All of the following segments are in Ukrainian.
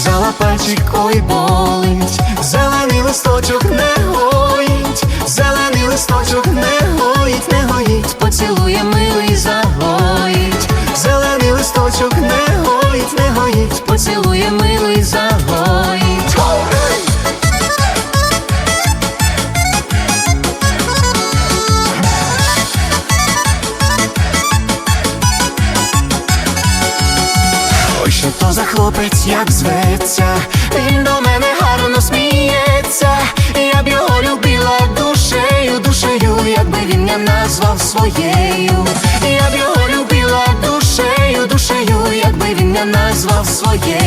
Взяла пальчик, ой болить, зелений листочок не гоїть, зелений листочок не гоїть, не гоїть, поцілує милий загоїть, зелений листочок не. Хлопець, як зветься, він до мене гарно сміється, я б його любила душею, душею, якби він не назвав своєю, я б його любила душею, душею, якби він не назвав своєю.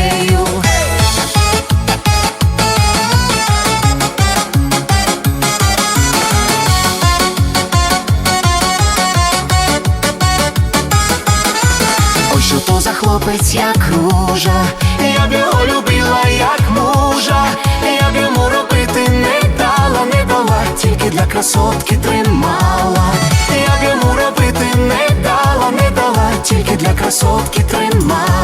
Хлопець, як ружа, я б його любила, як мужа, я б йому робити не дала, не дала, тільки для красотки тримала, я б йому робити не дала, не дала, тільки для красотки тримала.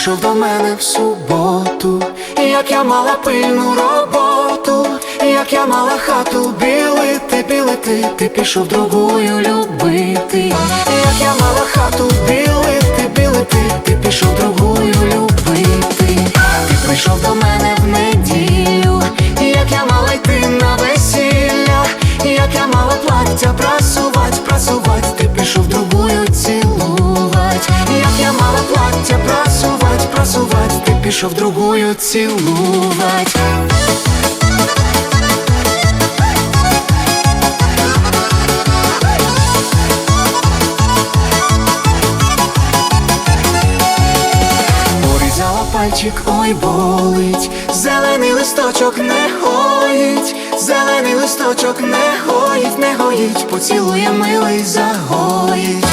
Прийшов до мене в суботу, як я мала пильну роботу, як я мала хату білити, білити, ти пішов другою любити, як я мала хату білити, білити, ти пішов другою любити, ти прийшов до мене в неділю, як я мала йти на весілля, як я мала плаття прасувать, прасувать, ти пішов другою цілувать, як я мала плаття прасувать, прасувать, ти пішов другою цілувать. Пальчик, ой болить, зелений листочок не гоїть, зелений листочок не гоїть, не гоїть, поцілує милий загоїть,